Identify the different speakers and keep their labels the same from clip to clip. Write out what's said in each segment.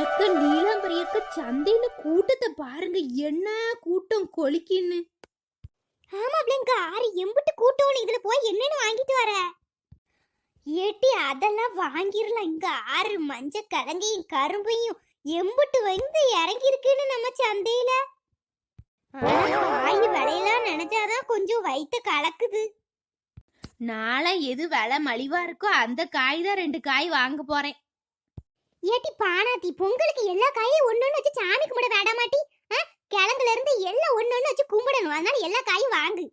Speaker 1: ஏக்க நீலாம்பரி ஏக்க சந்தையில கூட்டத்தை பாருங்க. என்ன கூட்டம் கொலிக்கின்னு
Speaker 2: ஆமா பிள்ளைங்க ஆறு எம்பிட்டு கூட்டம்னு இதுல போய் என்னன்னு வாங்கிட்டு வர. ஏட்டி அதெல்லாம் வாங்கிரலாம். இங்க ஆறு மஞ்ச கலங்கையும் கரும்பையும் எம்பிட்டு வந்து இறங்கி இருக்குன்னு நம்ம சந்தையில. காய் விலையெல்லாம் நினைச்சாதான் கொஞ்சம் வயித்த கலக்குது.
Speaker 1: நாளா எது விலை மலிவா இருக்கோ அந்த காய் தான் ரெண்டு காய் வாங்க போறேன்.
Speaker 2: ஏட்டி பானாத்தி பொங்கலுக்கு எல்லா காயும் ஒன்னொன்னு வச்சு சாமி கும்பிட வேடாமாட்டி ஆ? கிழங்குல இருந்து எல்லாம் ஒன்னொன்னு வச்சு கும்பிடணும். அதனால எல்லா காயும் வாங்கு.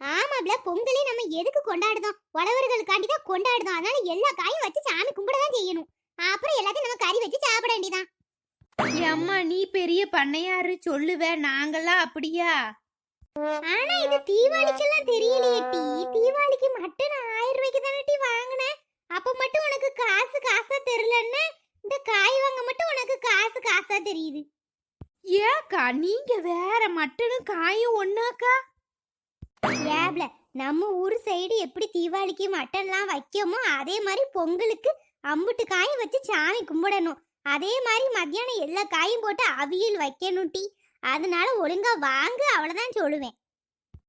Speaker 2: ஆமாப்ல பொங்கலே நம்ம எதுக்கு கொண்டாடுதோம் உழவர்களுக்காண்டி தான் கொண்டாடுதோம் அதனால எல்லா காயும் வச்சு சாமி கும்பிட தான் செய்யணும். அப்புறம் எல்லாத்தையும் நம்ம கறி வச்சு சாப்பிட வேண்டியதான்
Speaker 1: அம்மா நீ பெரிய பண்ணையாரு. சொல்லுவ. நாங்கெல்லாம் அப்படியா?
Speaker 2: ஆனா இது தீபாவளிக்கெல்லாம் தெரியலையே டி. தீபாவளிக்கு மட்டன் ஆயிரம் ரூபாய்க்கு தானே டி வாங்கினேன் அப்ப மட்டும் உனக்கு காசு காசா தெரியலன்னா? இந்த காய் வாங்க மட்டும் உனக்கு காசு காசா தெரியுது.
Speaker 1: ஏக்கா நீங்க வேற மட்டனும் காயும் ஒன்னாக்கா?
Speaker 2: ஏப்ல நம்ம ஊர் சைடு எப்படி தீபாவளிக்கு மட்டன்லாம் வைக்கமோ அதே மாதிரி பொங்கலுக்கு அம்புட்டு காயும் வச்சு சாமி கும்பிடணும். அதே மாதிரி மத்தியானம் எல்லா காயும் போட்டு அவியல் வைக்கணும் டி. அதனால ஒழுங்கா வாங்கு அவ்வளவுதான் சொல்லுவேன்.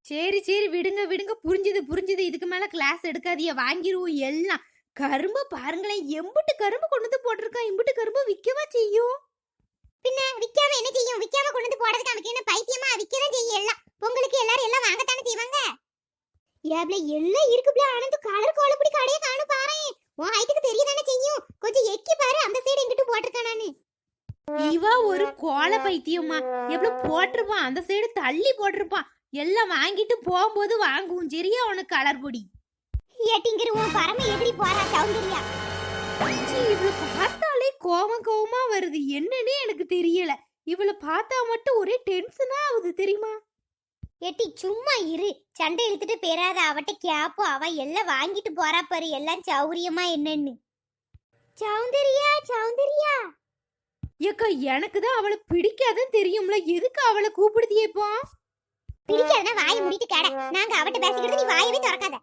Speaker 1: சரி சரி விடுங்க விடுங்க. புரிஞ்சுது புரிஞ்சுது. இதுக்கு மேல கிளாஸ் எடுக்காதீங்க. வாங்கிருவோம் எல்லாம். கரும்பு பாருங்களேன் எம்புட்டு கரும்பு கொண்டு வந்து போட்டிருக்கான். இம்புட்டு கரும்பு விக்கவா செய்யும்?
Speaker 2: பின்ன விக்காம என்ன செய்யும்? விக்காம கொண்டு வந்து போடுறதுக்கு அவனுக்கு என்ன பைத்தியமா? விக்கதான் செய்யும் எல்லாம். பொங்கலுக்கு எல்லாரும் எல்லாம் வாங்கத்தானே செய்வாங்க? ஏப்ல எல்லாம் இருக்குப்ல ஆனந்து கலர் கோலப்படி கடையை காணும் பாரு உன் ஹைட்டுக்கு தெரியதானே செய்யும்? கொஞ்சம் எக்கி பாரு. அந்த சைடு எங்கிட்டு போட்டிருக்கான்
Speaker 1: இவ ஒரு கோல பைத்தியம்மா. எவ்வளவு போட்டிருப்பான் அந்த சைடு தள்ளி போட்டிருப்பான் எல்லாம் வாங்கிட்டு போகும்போது வாங்குவோம் சரியா உனக்கு கலர் பொடி?
Speaker 2: ஏட்டிங்கிற உன் பரம எதிரி போறா சௌந்தர்யா.
Speaker 1: இவளை பார்த்தாலே கோவம் கோவமா வருது. என்னன்னே எனக்கு தெரியல. இவளை பார்த்தா மட்டும் ஒரே டென்ஷனா ஆகுது தெரியுமா?
Speaker 2: ஏட்டி சும்மா இரு. சண்டை இழுத்துட்டு பெறாத அவட்ட கேப்போ. அவ எல்லாம் வாங்கிட்டு போறா பாரு. எல்லாம் சௌரியமா என்னன்னு. சௌந்தர்யா சௌந்தர்யா.
Speaker 1: ஏக்கா எனக்கு தான் அவளை பிடிக்காதுன்னு தெரியும்ல. எதுக்கு அவளை கூப்பிடுதியே இப்போ?
Speaker 2: பிடிக்காதுன்னா வாயை மூடிட்டு கேட. நாங்க அவட்ட பேசிக்கிறது நீ வாயவே திறக்காத.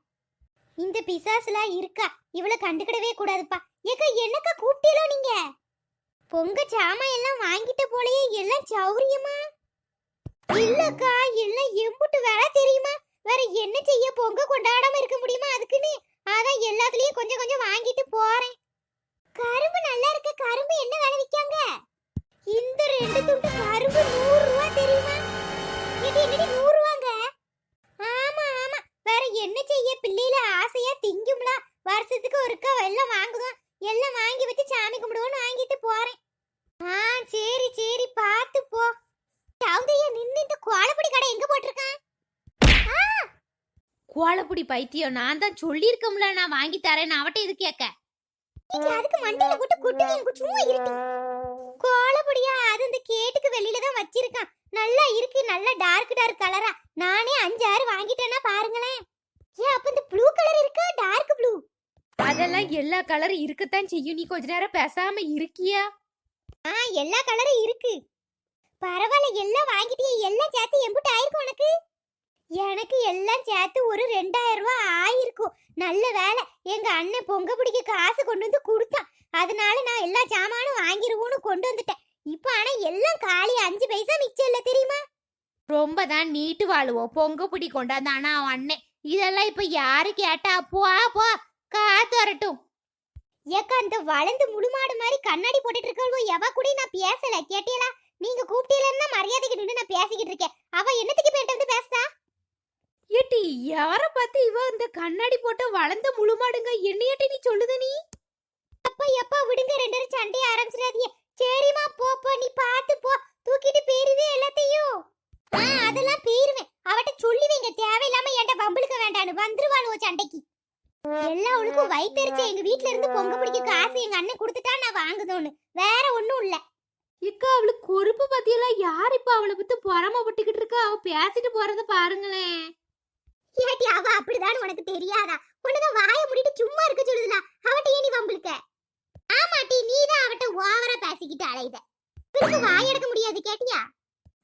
Speaker 2: இந்த பிசாசுலாம் இருக்கா? இவளை கண்டுக்கிடவே கூடாதுப்பா. ஏக்கா என்னக்கா கூப்பிட்டீங்களோ நீங்க? பொங்க சாமான் எல்லாம் வாங்கிட்ட போலயே எல்லாம் சௌரியமா? இல்லக்கா எல்லாம் எம்புட்டு வேலை தெரியுமா? வேற என்ன செய்ய பொங்க கொண்டாடாம இருக்க முடியுமா அதுக்குன்னு? அதான் எல்லாத்துலயும் கொஞ்சம் கொஞ்சம் வாங்கிட்டு போறேன். கரும்பு நல்லா இருக்கு. கரும்பு என்ன விலை விக்காங்க இந்த ரெண்டு துண்டு கரும்பு நூறு ரூபா தெரியுமா? இது என்னடி நூறு ரூபாங்க ஆமா ஆமா வேற என்ன செய்ய? பிள்ளையில ஆசையா திங்கும்ல. வருஷத்துக்கு ஒருக்கா எல்லாம் வாங்குவோம். எல்லாம் வாங்கி வச்சு சாமி கும்பிடுவோம்னு வாங்கிட்டு போறேன். ஆ சரி சரி பார்த்து போ. சௌந்தையா நின்னு இந்த கோலப்பொடி கடை எங்க போட்டிருக்கான்?
Speaker 1: கோலப்பொடி பைத்தியம் நான் தான் சொல்லியிருக்கோம்ல நான் வாங்கி தரேன் அவட்ட இது கேட்க?
Speaker 2: நீங்க அதுக்கு மண்டையில போட்டு குட்டுங்க எனக்கு சும்மா இருட்டி. கோலப்பொடியா அது இந்த கேட்டுக்கு வெளியில தான் வச்சிருக்கான். நல்லா இருக்கு நல்லா டார்க் டார்க் கலரா நானே அஞ்சு ஆறு வாங்கிட்டேன்னா பாருங்களேன். ஏன் அப்ப இந்த ப்ளூ கலர் இருக்கா? டார்க் ப்ளூ
Speaker 1: அதெல்லாம் எல்லா கலரும் இருக்கத்தான் செய்யும். நீ கொஞ்ச நேரம் பேசாம இருக்கியா?
Speaker 2: ஆ எல்லா கலரும் இருக்கு. பரவாயில்ல எல்லாம் வாங்கிட்டியே. எல்லாம் சேர்த்து எம்புட்டு ஆயிருக்கும் உனக்கு? எனக்கு எல்லாம் சேர்த்து ஒரு ரெண்டாயிரம் ரூபாய் ஆயிருக்கும். நல்ல வேலை. எங்க அண்ணன் பொங்க பிடிக்க காசு கொண்டு வந்து கொடுத்தான். அதனால நான் எல்லா சாமானும் வாங்கிருவோன்னு கொண்டு வந்துட்டேன். இப்போ ஆனா எல்லாம் காலி. அஞ்சு பைசா மிச்சம் இல்ல தெரியுமா?
Speaker 1: ரொம்ப தான் நீட்டு வாழுவோம் பொங்க பிடி கொண்டாந்தானா அவன் அண்ணன் இதெல்லாம் இப்ப யாரு கேட்டா? போ போ. காத்து வரட்டும்.
Speaker 2: ஏக்கா அந்த வளர்ந்து முழுமாடு மாதிரி கண்ணாடி போட்டுட்டு இருக்கவளோ எவ கூட நான் பேசல. கேட்டியலா? நீங்க கூப்பிட்டீங்கன்னா மரியாதைக்கு நின்று நான் பேசிக்கிட்டு இருக்கேன். அவ என்னத்துக்கு பேட்ட வந்து பேசுதா
Speaker 1: ஏட்டி யார பார்த்து இவ இந்த கண்ணாடி போட்டு வளர்ந்த முழுமாடுங்க? என்னையட்டி நீ சொல்லுத நீ?
Speaker 2: அப்பா எப்பா விடுங்க. ரெண்டு சண்டைய ஆரம்பிச்சிடாதீங்க சரிம்மா போ போ நீ பார்த்து போ தூக்கிட்டு போயிருவே எல்லாத்தையும் ஆ அதெல்லாம் போயிருவேன் அவட்ட சொல்லி வைங்க தேவையில்லாம என்கிட்ட வம்பளுக்க வேண்டான்னு வந்துருவானுவோ சண்டைக்கு எல்லா அவளுக்கும் வயிற்றுச்சு எங்க வீட்ல இருந்து பொங்க பிடிக்க காசு எங்க அண்ணன் கொடுத்துட்டா நான் வாங்குதோன்னு வேற ஒண்ணும் இல்ல
Speaker 1: இக்கா அவளுக்கு கொழுப்பு பத்தியெல்லாம் யார் இப்ப அவளை பத்தி பொறாமப்பட்டுக்கிட்டு இருக்கா அவ பேசிட்டு போறத பாருங்களேன்
Speaker 2: ஏட்டி அவ அப்படிதான் உனக்கு தெரியாதா? உனக்கு வாயை முடிட்டு சும்மா இருக்க சொல்லுதுல அவட்ட ஏன் நீ வம்பளுக்க ஆமாட்டி நீ தான் அவட்ட ஓவரா பேசிக்கிட்டு அலைத உனக்கு வாய் எடுக்க முடியாது கேட்டியா?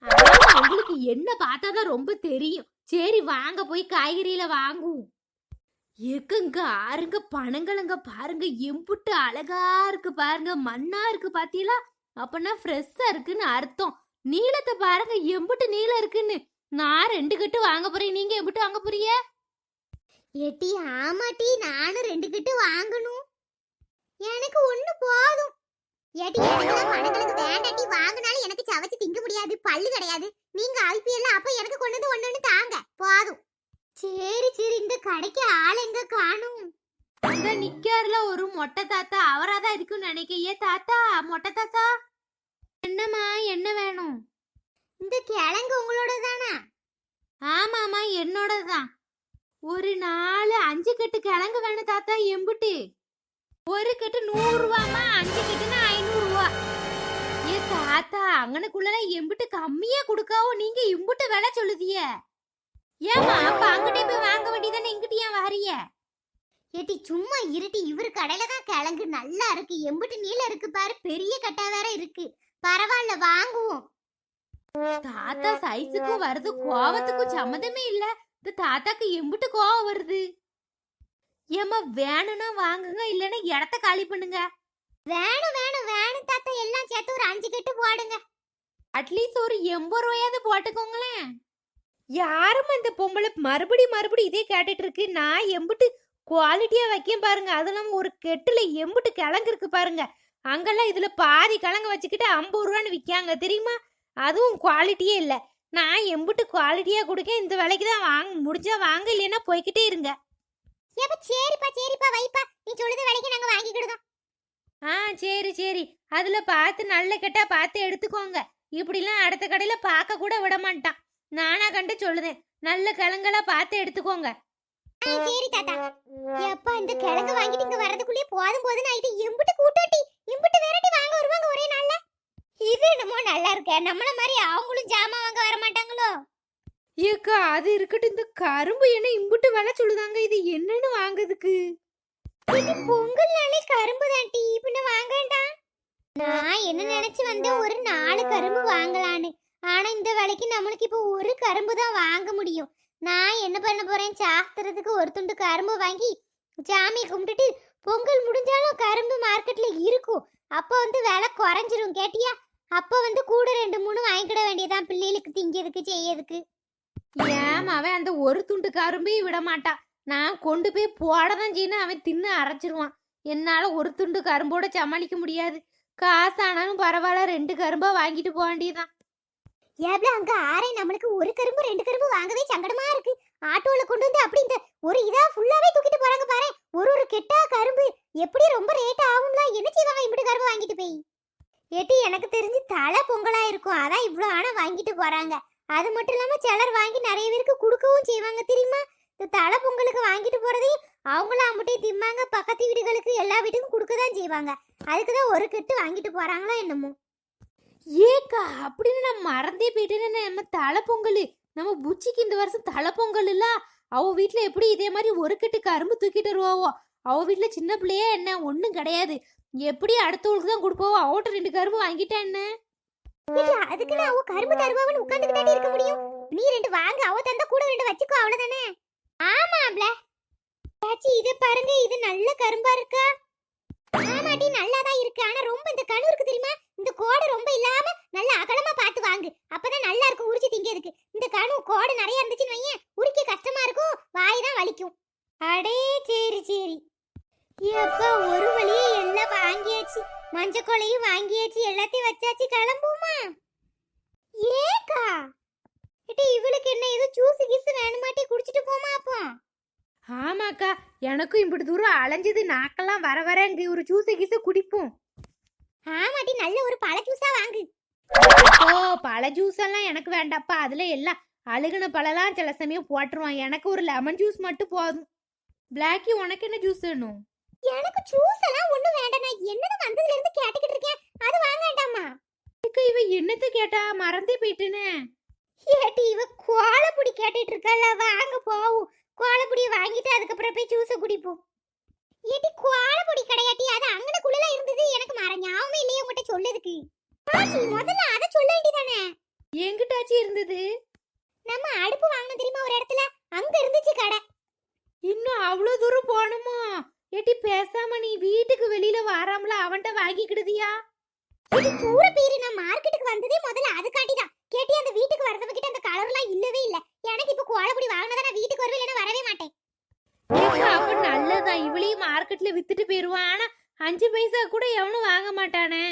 Speaker 1: அவங்களுக்கு உங்களுக்கு என்ன பார்த்தாதான் ரொம்ப தெரியும். சரி வாங்க போய் காய்கறியில வாங்குவோம். எக்கங்க ஆறுங்க பணங்களுங்க பாருங்க. எம்புட்டு அழகா இருக்கு பாருங்க. மண்ணா இருக்கு பாத்தீங்களா? அப்பனா ஃப்ரெஷ்ஷா இருக்குன்னு அர்த்தம். நீளத்தை பாருங்க எம்புட்டு நீளம் இருக்குன்னு. நான் ரெண்டு கட்டு வாங்க போறேன். நீங்க எம்புட்டு வாங்க போறீங்க?
Speaker 2: ஏட்டி ஆமாட்டி நானும் ரெண்டு கிட்ட வாங்கணும். எனக்கு ஒண்ணு போதும். ஏட்டி வேண்டாட்டி வாங்கினாலும் எனக்கு சவச்சு திங்க முடியாது பல்லு கிடையாது. நீங்க ஐபிஎல்ல அப்ப எனக்கு கொண்டு வந்து ஒண்ணு தாங்க. போதும். சரி சரி. இந்த கடைக்கு ஆள் எங்க காணும்?
Speaker 1: அங்க நிக்காருல ஒரு மொட்டை தாத்தா. அவராதான் இருக்குன்னு நினைக்கையே தாத்தா மொட்டை தாத்தா. என்னம்மா என்ன வேணும்?
Speaker 2: இந்த கிழங்கு உங்களோட தானா
Speaker 1: ஆமாமா என்னோடதான் ஒரு நாலு அஞ்சு கட்டு கிழங்கு வேணும் தாத்தா எம்புட்டு. ஒரு கட்டு நூறு ரூபாமா அஞ்சு கட்டுனா ஐநூறு ரூபா. ஏ தாத்தா அங்கனுக்குள்ள எம்புட்டு கம்மியா கொடுக்காவோ நீங்க இம்புட்டு விலை சொல்லுதிய ஏமா அப்ப அங்கிட்டே போய் வாங்க வேண்டியதானே இங்கிட்டு ஏன் வாரிய
Speaker 2: ஏட்டி சும்மா இருட்டி இவரு கடையில தான் கிழங்கு நல்லா இருக்கு எம்புட்டு நீளம் இருக்கு பாரு பெரிய கட்டா வேற இருக்கு. பரவாயில்ல வாங்குவோம்.
Speaker 1: தாத்தா சைஸுக்கும் வருது கோவத்துக்கும் சம்மதமே இல்லை. இந்த தாத்தாக்கு எம்புட்டு கோவம் வருது. ஏமா வேணும்னா வாங்குங்க இல்லைன்னா இடத்த காலி பண்ணுங்க.
Speaker 2: வேணும் வேணும் வேணும் தாத்தா எல்லாம் சேர்த்து ஒரு அஞ்சு கட்டு போடுங்க.
Speaker 1: அட்லீஸ்ட் ஒரு எண்பது ரூபாயாவது போட்டுக்கோங்களேன். யாரும் அந்த பொம்பளை மறுபடி மறுபடி இதே கேட்டுட்டு இருக்கு நான் எம்புட்டு குவாலிட்டியா வைக்கேன் பாருங்க. அது ஒரு கெட்டுல எம்புட்டு கிழங்கு இருக்கு பாருங்க. அங்கெல்லாம் இதுல பாதி கிழங்கு வச்சுக்கிட்டு ஐம்பது ரூபான்னு விற்காங்க தெரியுமா? அதுவும் குவாலிட்டியே இல்லை. நான் எம்புட்டு குவாலிட்டியா கொடுக்க இந்த விலைக்கு தான் வாங்க முடிஞ்சா வாங்க இல்லைன்னா போய்கிட்டே இருங்க.
Speaker 2: ஏப்பா சரிப்பா சரிப்பா வைப்பா. நீ சொல்லுத விலைக்கு நாங்க வாங்கிக்கிடுதோம்.
Speaker 1: ஆ சரி சரி. அதுல பார்த்து நல்ல கெட்டா பார்த்து எடுத்துக்கோங்க. இப்படிலாம் அடுத்த கடையில பார்க்க கூட விட மாட்டான். நானா கண்டு சொல்லுதேன். நல்ல கிழங்கெல்லா பார்த்து எடுத்துக்கோங்க.
Speaker 2: சரி தாத்தா. எப்பா இந்த கிழங்கு வாங்கிட்டு இங்க வரதுக்குள்ளே போதும் போதும் ஆயிட்டு எம்பிட்டு வெரைட்டி வாங்க வருவாங்க ஒரே நாள்ல இது என்னமோ நல்லா இருக்க? நம்மள மாதிரி அவங்களும் ஜாமான் வாங்க வர மாட்டாங்களோ?
Speaker 1: ஏக்கா அது இருக்கட்டும். இந்த கரும்பு என்ன இம்புட்டு விலை சொல்லுதாங்க. இது என்னன்னு வாங்குறதுக்கு?
Speaker 2: இது பொங்கல் நாளே கரும்பு தான் டீ. பின்ன வாங்க வேண்டாம். நான் என்ன நினைச்சு வந்தேன் ஒரு நாலு கரும்பு வாங்கலான்னு. ஆனா இந்த விலைக்கு நம்மளுக்கு இப்போ ஒரு கரும்பு தான் வாங்க முடியும். நான் என்ன பண்ண போறேன்? சாஸ்திரத்துக்கு ஒரு துண்டு கரும்பு வாங்கி சாமியை கும்பிட்டுட்டு பொங்கல் முடிஞ்சாலும் கரும்பு மார்க்கெட்ல இருக்கும். அப்போ வந்து விலை குறைஞ்சிரும். கேட்டியா? அப்போ வந்து கூட ரெண்டு மூணு வாங்கிக்கிட வேண்டியதான் பிள்ளைகளுக்கு திங்கிறதுக்கு செய்யறதுக்கு.
Speaker 1: ஏன் அவன் அந்த ஒரு துண்டு கரும்பையும் விட மாட்டான் நான் கொண்டு போய் போட தான் செய்யணும் அவன் தின்னு அரைச்சிருவான். என்னால ஒரு துண்டு கரும்போட சமாளிக்க முடியாது. காசு ஆனாலும் பரவாயில்ல ரெண்டு கரும்பா வாங்கிட்டு போக வேண்டியதுதான்.
Speaker 2: ஏப்ல அங்க ஆறே நம்மளுக்கு ஒரு கரும்பு ரெண்டு கரும்பு வாங்கவே சங்கடமா இருக்கு. ஆட்டோல கொண்டு வந்து அப்படி இந்த ஒரு இதா ஃபுல்லாவே தூக்கிட்டு போறாங்க பாரு ஒரு ஒரு கெட்டா கரும்பு. எப்படி ரொம்ப ரேட் ஆகும்ல என்ன செய்வாங்க? இப்படி கரும்பு வாங்கிட்டு போய். ஏட்டி எனக்கு தெரிஞ்சு தலை பொங்கலா இருக்கும். அதான் இவ்வளோ ஆனால் வாங்கிட்டு போறாங்க. அது மட்டும் இல்லாம சிலர் வாங்கி நிறைய பேருக்கு கொடுக்கவும் செய்வாங்க. தெரியுமா? இந்த தலை பொங்கலுக்கு வாங்கிட்டு போறதையும் அவங்களும் அம்மட்டையும் திம்பாங்க பக்கத்து வீடுகளுக்கு எல்லா வீட்டுக்கும் கொடுக்க தான் செய்வாங்க. அதுக்கு தான் ஒரு கெட்டு வாங்கிட்டு போறாங்களோ என்னமோ.
Speaker 1: ஏக்கா அப்படின்னு நான் மறந்தே போயிட்டேன்னு நம்ம தலை பொங்கல்? நம்ம புச்சிக்கு இந்த வருஷம் தலை பொங்கல் இல்ல. அவ வீட்டில் எப்படி இதே மாதிரி ஒரு கட்டு கரும்பு தூக்கிட்டு வருவாவோ? அவ வீட்டில் சின்ன பிள்ளையே என்ன? ஒன்றும் கிடையாது. எப்படி அடுத்தவங்களுக்கு தான் கொடுப்பாவோ அவட்ட ரெண்டு கரும்பு வாங்கிட்டா என்ன?
Speaker 2: அதுக்கு நான் அவ கரும்பு தருவான்னு உட்கார்ந்துகிட்டே இருக்க முடியும். நீ ரெண்டு வாங்க அவ தந்தா கூட ரெண்டு வச்சுக்கோ அவ்வளவுதானே? ஆமாப்ல சாச்சி இத பாருங்க இது நல்ல கரும்பா இருக்கா? ஆமாடி நல்லா தான் இருக்கு. ஆனா ரொம்ப இந்த கணு இருக்கு தெரியுமா? இந்த கோடு ரொம்ப இல்லாம நல்ல அகலமா பார்த்து வாங்கு. அப்பதான் நல்லா இருக்கும் உரிச்சு திங்கிறதுக்கு. இந்த கணு கோடு நிறைய இருந்துச்சுன்னு வையேன். உரிக்க கஷ்டமா இருக்கும் வாய் தான் வலிக்கும். அடே சரி சரி. எப்பா ஒரு வழியே எல்லாம் வாங்கியாச்சு? மஞ்சள் கொலையும் வாங்கியாச்சு. எல்லாத்தையும் வச்சாச்சு. கிளம்புமா ஏக்கா! இட்டி இவளுக்கு என்ன ஏதோ ஜூஸ் கீஸ் வேணுமாட்டி குடிச்சிட்டு போமா அப்போ?
Speaker 1: ஆமாக்கா எனக்கும் இப்படி தூரம் அலைஞ்சது நாக்கெல்லாம் வர வர இங்க ஒரு ஜூஸை கீச குடிப்போம்.
Speaker 2: ஆமாட்டி நல்ல ஒரு பழ ஜூஸா வாங்கு.
Speaker 1: ஓ பழ ஜூஸ் எல்லாம் எனக்கு வேண்டாப்பா. அதுல எல்லாம் அழுகுன பழம்லாம் சில சமயம் போட்டுருவான். எனக்கு ஒரு லெமன் ஜூஸ் மட்டும் போதும். பிளாக்கி உனக்கு என்ன ஜூஸ் வேணும்?
Speaker 2: எனக்கு ஜூஸ் எல்லாம் ஒண்ணு வேண்டாம் நான் என்னது வந்ததுல இருந்து கேட்டுக்கிட்டு இருக்கேன் அது வாங்க வேண்டாமா?
Speaker 1: அக்கா, இவ என்னத்த கேட்டா? மறந்தே போயிட்டேனே.
Speaker 2: ஏட்டி இவ கோலப்பொடி கேட்டுட்டு இருக்கல வாங்க போவோம். கோலப்பொடியை வாங்கிட்டு அதுக்கப்புறம் போய் ஜூஸை குடிப்போம். ஏட்டி கோலப்பொடி கிடையாட்டி அது அங்கனக்குள்ள இருந்தது. எனக்கு மற ஞாபகம் இல்லையே உங்ககிட்ட சொல்லதுக்கு ஆச்சி முதல்ல அதை சொல்ல வேண்டியதானே?
Speaker 1: எங்கிட்டாச்சும் இருந்தது?
Speaker 2: நம்ம அடுப்பு வாங்கணும் தெரியுமா ஒரு இடத்துல? அங்க இருந்துச்சு கடை.
Speaker 1: இன்னும் அவ்வளோ தூரம் போகணுமா? ஏட்டி பேசாம நீ வீட்டுக்கு வெளியில வராமல அவன்கிட்ட வாங்கிக்கிடுதியா?
Speaker 2: இது தூர பேரு நான் மார்க்கெட்டுக்கு வந்ததே முதல்ல அது காட்டிதான் கேட்டி அந்த வீட்டுக்கு வரதவ கிட்ட அந்த கலர்லாம் இல்லவே இல்ல. எனக்கு இப்ப கோலப்பொடி வாங்கினதா நான் வீட்டுக்கு வருவேன் இல்லைன்னா வரவே மாட்டேன்.
Speaker 1: ஏக்கா அப்ப இவளையும் மார்க்கெட்ல வித்துட்டு போயிருவான் ஆனா அஞ்சு பைசா கூட எவனும் வாங்க மாட்டானே.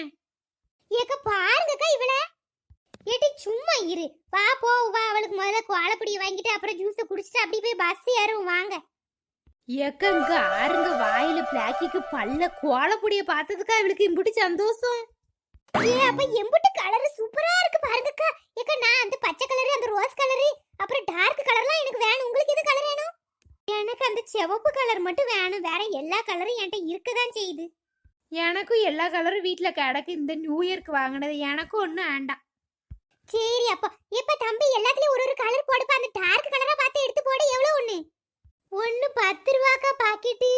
Speaker 2: ஏக்க பாருங்கக்கா இவள. ஏட்டி சும்மா இரு. வா போ வா. அவளுக்கு முதல்ல கோலப்பொடியை வாங்கிட்டு அப்புறம் ஜூஸை குடிச்சிட்டு அப்படி போய் பஸ் ஏறும். வாங்க.
Speaker 1: ஏக்கங்க ஆறுங்க வாயில பிளாக்கிக்கு பல்ல கோலப்பொடிய பார்த்ததுக்கா இவளுக்கு இம்புட்டு சந்தோஷம்.
Speaker 2: ஏ அப்ப எம்புட்டு கலர் சூப்பரா இருக்கு பாருங்கக்கா. ஏக்கா நான் அந்த பச்சை கலர் அந்த ரோஸ் கலர் அப்புறம் டார்க் கலர்லாம் எனக்கு வேணும். உங்களுக்கு எது கலர் வேணும்? எனக்கு அந்த சிவப்பு கலர் மட்டும் வேணும். வேற எல்லா கலரும் என்கிட்ட இருக்கதான் செய்யுது.
Speaker 1: எனக்கும் எல்லா கலரும் வீட்ல கிடக்கு. இந்த நியூ இயர்க்கு வாங்கினது எனக்கும் ஒன்றும் வேண்டாம்.
Speaker 2: சரி அப்பா. இப்ப தம்பி எல்லாத்துலயும் ஒரு ஒரு கலர் போடுப்பா அந்த டார்க் கலரா பார்த்து எடுத்து போடு எவ்வளவு ஒண்ணு ஒண்ணு பத்து ரூபாக்கா பாக்கெட்டு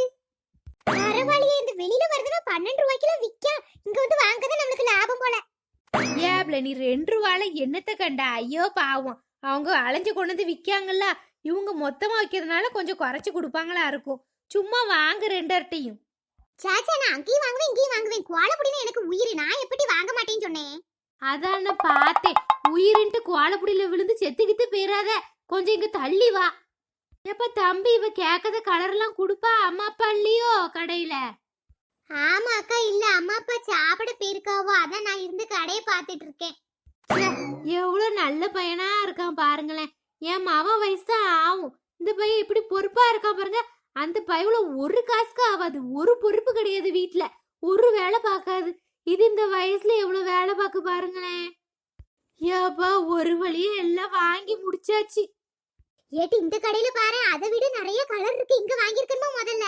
Speaker 2: பரவாயில்லையே இந்த வெளியில வருதுன்னா பன்னெண்டு ரூபாய்க்குலாம் விற்கும் இங்க வந்து வாங்கதான் நம்மளுக்கு லாபம் போல
Speaker 1: ஏப்ல நீ ரெண்டு ரூபால என்னத்த கண்ட? ஐயோ பாவம். அவங்க அலைஞ்சு கொண்டு வந்து விற்காங்கல்ல இவங்க மொத்தமா வைக்கிறதுனால கொஞ்சம் குறைச்சு கொடுப்பாங்களா இருக்கும். சும்மா வாங்க ரெண்டர்ட்டையும்.
Speaker 2: சாச்சா நான் அங்கேயும் வாங்குவேன் இங்கேயும் வாங்குவேன். கோலப்பொடினா எனக்கு உயிர். நான் எப்படி வாங்க மாட்டேன்னு சொன்னேன்?
Speaker 1: அதான் நான் பார்த்தேன். உயிரின்ட்டு கோலப்புடியில விழுந்து செத்துக்கிட்டு போயிடாத கொஞ்சம் இங்க தள்ளி வா. எப்ப தம்பி இவ கேட்காத கலர்லாம் கொடுப்பா? அம்மா அப்பா இல்லையோ கடையில?
Speaker 2: ஆமா அக்கா இல்ல. அம்மா அப்பா சாப்பிட போயிருக்காவோ அதான் நான் இருந்து கடையை பார்த்துட்டு இருக்கேன்.
Speaker 1: எவ்வளவு நல்ல பையனா இருக்கான் பாருங்களேன். என் மவன் வயசு தான் ஆகும். இந்த பையன் இப்படி பொறுப்பா இருக்கான் பாருங்க. அந்த பயவுல ஒரு காசுக்கு ஆகாது. ஒரு பொறுப்பு கிடையாது வீட்ல. ஒரு வேலை பார்க்காது. இது இந்த வயசுல எவ்வளவு வேலை பார்க்க பாருங்களேன். ஏப்பா ஒரு வழியா எல்லாம் வாங்கி முடிச்சாச்சு.
Speaker 2: ஏட்டி இந்த கடையில பாரு. அதை விட நிறைய கலர் இருக்கு. இங்க வாங்கியிருக்கணுமா முதல்ல?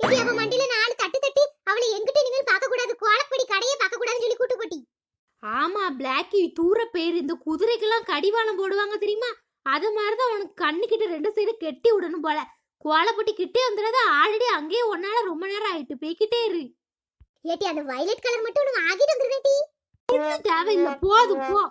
Speaker 2: ஏட்டி அவ மண்டியில நாலு தட்டு தட்டி அவளை எங்கிட்ட இனிமேல் பார்க்க கூடாது கோலப்படி கடையே பார்க்க கூடாதுன்னு சொல்லி கூட்டு போட்டி.
Speaker 1: ஆமா பிளாக்கி தூர பேர் இந்த குதிரைக்கெல்லாம் கடிவாளம் போடுவாங்க தெரியுமா? அது மாதிரிதான் உனக்கு கண்ணுக்கிட்ட ரெண்டு சைடு கெட்டி விடணும் போல. கோலப்பட்டி கிட்டே வந்துடாத ஆல்ரெடி அங்கேயே ஒன்னால ரொம்ப நேரம் ஆயிட்டு போய்கிட்டே இரு.
Speaker 2: ஏட்டி அந்த வயலட் கலர் மட்டும் ஒன்று வாங்கிட்டு வந்துருவேன் டி.
Speaker 1: ஒண்ணும் தேவையில்லை போதும் போ.